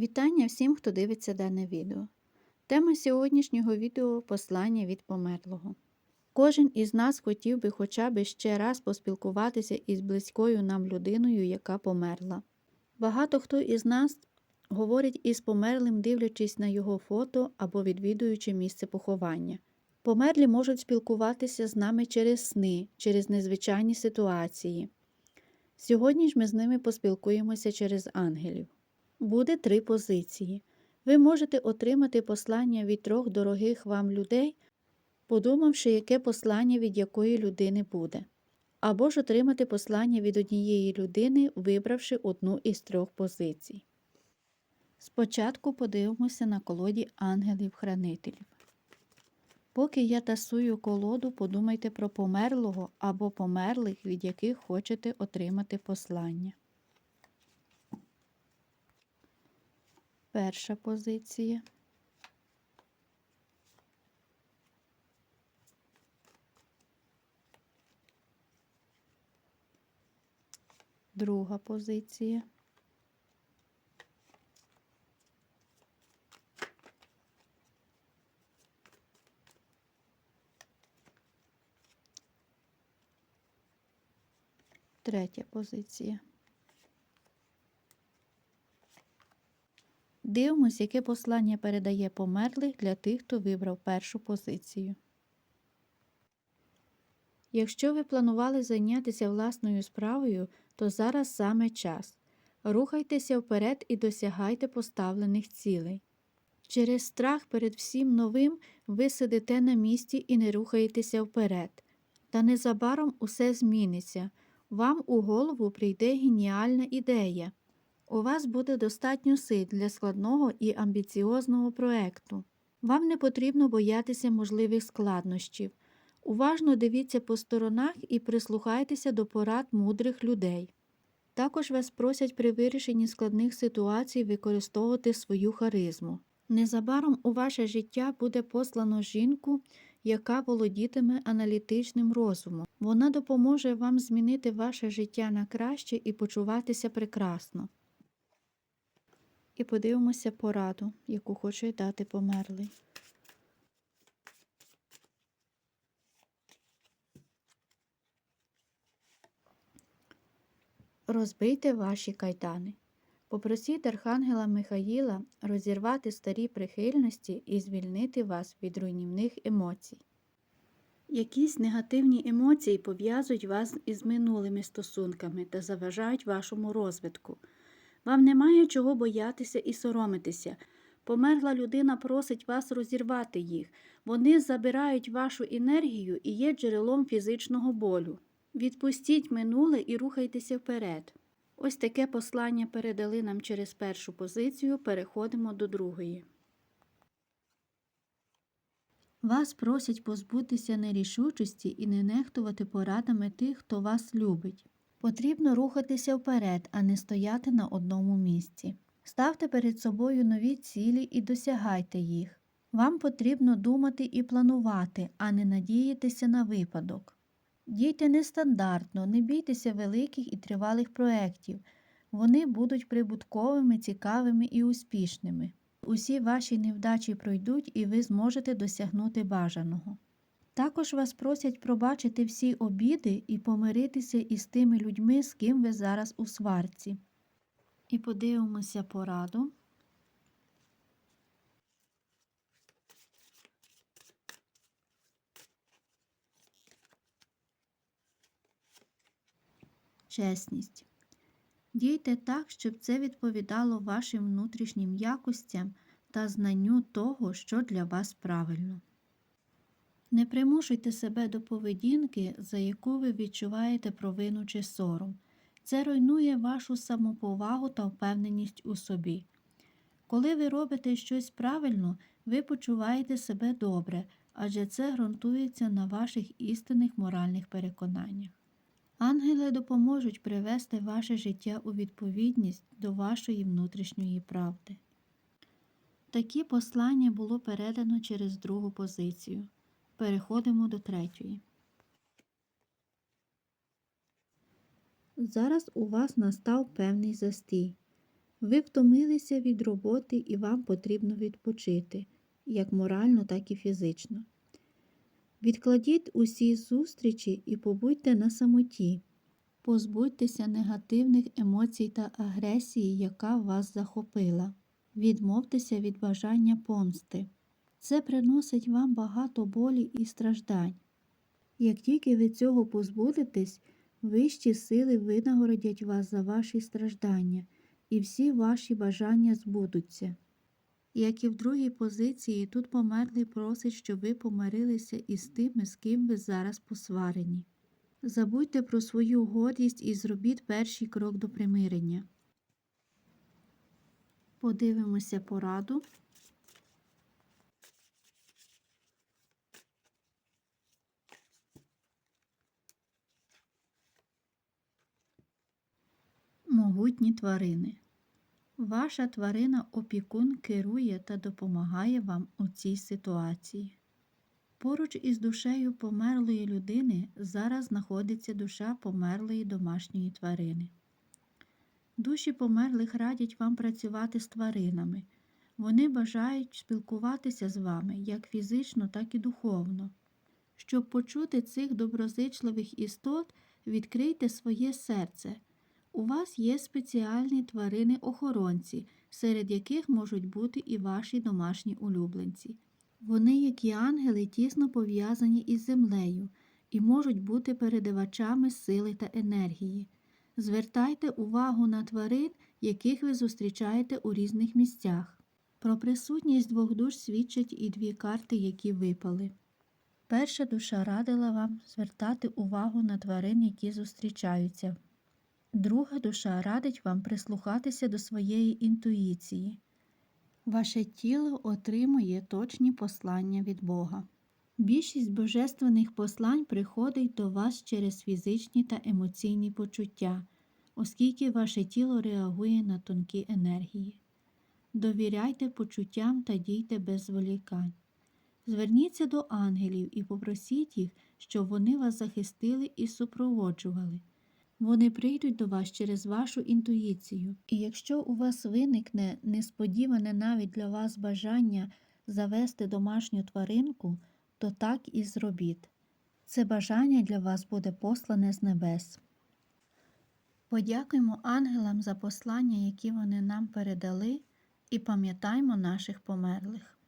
Вітання всім, хто дивиться дане відео. Тема сьогоднішнього відео послання від померлого. Кожен із нас хотів би хоча б ще раз поспілкуватися із близькою нам людиною, яка померла. Багато хто із нас говорить із померлим, дивлячись на його фото або відвідуючи місце поховання. Померлі можуть спілкуватися з нами через сни, через незвичайні ситуації. Сьогодні ж ми з ними поспілкуємося через ангелів. Буде три позиції. Ви можете отримати послання від трьох дорогих вам людей, подумавши, яке послання від якої людини буде, або ж отримати послання від однієї людини, вибравши одну із трьох позицій. Спочатку подивимося на колоді ангелів-хранителів. Поки я тасую колоду, подумайте про померлого або померлих, від яких хочете отримати послання. Перша позиція. Друга позиція. Третя позиція. Дивимось, яке послання передає померлих для тих, хто вибрав першу позицію. Якщо ви планували зайнятися власною справою, то зараз саме час. Рухайтеся вперед і досягайте поставлених цілей. Через страх перед всім новим ви сидите на місці і не рухаєтеся вперед. Та незабаром усе зміниться. Вам у голову прийде геніальна ідея. У вас буде достатньо сил для складного і амбіціозного проекту. Вам не потрібно боятися можливих складнощів. Уважно дивіться по сторонах і прислухайтеся до порад мудрих людей. Також вас просять при вирішенні складних ситуацій використовувати свою харизму. Незабаром у ваше життя буде послано жінку, яка володітиме аналітичним розумом. Вона допоможе вам змінити ваше життя на краще і почуватися прекрасно. І подивимося пораду, яку хоче дати померлий. Розбийте ваші кайдани. Попросіть Архангела Михаїла розірвати старі прихильності і звільнити вас від руйнівних емоцій. Якісь негативні емоції пов'язують вас із минулими стосунками та заважають вашому розвитку. Вам немає чого боятися і соромитися. Померла людина просить вас розірвати їх. Вони забирають вашу енергію і є джерелом фізичного болю. Відпустіть минуле і рухайтеся вперед. Ось таке послання передали нам через першу позицію, переходимо до другої. Вас просять позбутися нерішучості і не нехтувати порадами тих, хто вас любить. Потрібно рухатися вперед, а не стояти на одному місці. Ставте перед собою нові цілі і досягайте їх. Вам потрібно думати і планувати, а не надіятися на випадок. Дійте нестандартно, не бійтеся великих і тривалих проєктів. Вони будуть прибутковими, цікавими і успішними. Усі ваші невдачі пройдуть і ви зможете досягнути бажаного. Також вас просять пробачити всі обіди і помиритися із тими людьми, з ким ви зараз у сварці. І подивимося пораду. Чесність. Дійте так, щоб це відповідало вашим внутрішнім якостям та знанню того, що для вас правильно. Не примушуйте себе до поведінки, за яку ви відчуваєте провину чи сором. Це руйнує вашу самоповагу та впевненість у собі. Коли ви робите щось правильно, ви почуваєте себе добре, адже це ґрунтується на ваших істинних моральних переконаннях. Ангели допоможуть привести ваше життя у відповідність до вашої внутрішньої правди. Такі послання було передано через другу позицію. Переходимо до третьої. Зараз у вас настав певний застій. Ви втомилися від роботи і вам потрібно відпочити, як морально, так і фізично. Відкладіть усі зустрічі і побудьте на самоті. Позбудьтеся негативних емоцій та агресії, яка вас захопила. Відмовтеся від бажання помсти. Це приносить вам багато болі і страждань. Як тільки ви цього позбудетесь, вищі сили винагородять вас за ваші страждання, і всі ваші бажання збудуться. Як і в другій позиції, тут померлий просить, щоб ви помирилися із тими, з ким ви зараз посварені. Забудьте про свою гордість і зробіть перший крок до примирення. Подивимося пораду. Могутні тварини. Ваша тварина опікун керує та допомагає вам у цій ситуації. Поруч із душею померлої людини зараз знаходиться душа померлої домашньої тварини. Душі померлих радять вам працювати з тваринами. Вони бажають спілкуватися з вами як фізично, так і духовно. Щоб почути цих доброзичливих істот, відкрийте своє серце. У вас є спеціальні тварини-охоронці, серед яких можуть бути і ваші домашні улюбленці. Вони, як і ангели, тісно пов'язані із землею і можуть бути передавачами сили та енергії. Звертайте увагу на тварин, яких ви зустрічаєте у різних місцях. Про присутність двох душ свідчать і дві карти, які випали. Перша душа радила вам звертати увагу на тварин, які зустрічаються. Друга душа радить вам прислухатися до своєї інтуїції. Ваше тіло отримує точні послання від Бога. Більшість божественних послань приходить до вас через фізичні та емоційні почуття, оскільки ваше тіло реагує на тонкі енергії. Довіряйте почуттям та дійте без зволікань. Зверніться до ангелів і попросіть їх, щоб вони вас захистили і супроводжували. Вони прийдуть до вас через вашу інтуїцію. І якщо у вас виникне несподіване навіть для вас бажання завести домашню тваринку, то так і зробіть. Це бажання для вас буде послане з небес. Подякуємо ангелам за послання, які вони нам передали, і пам'ятаймо наших померлих.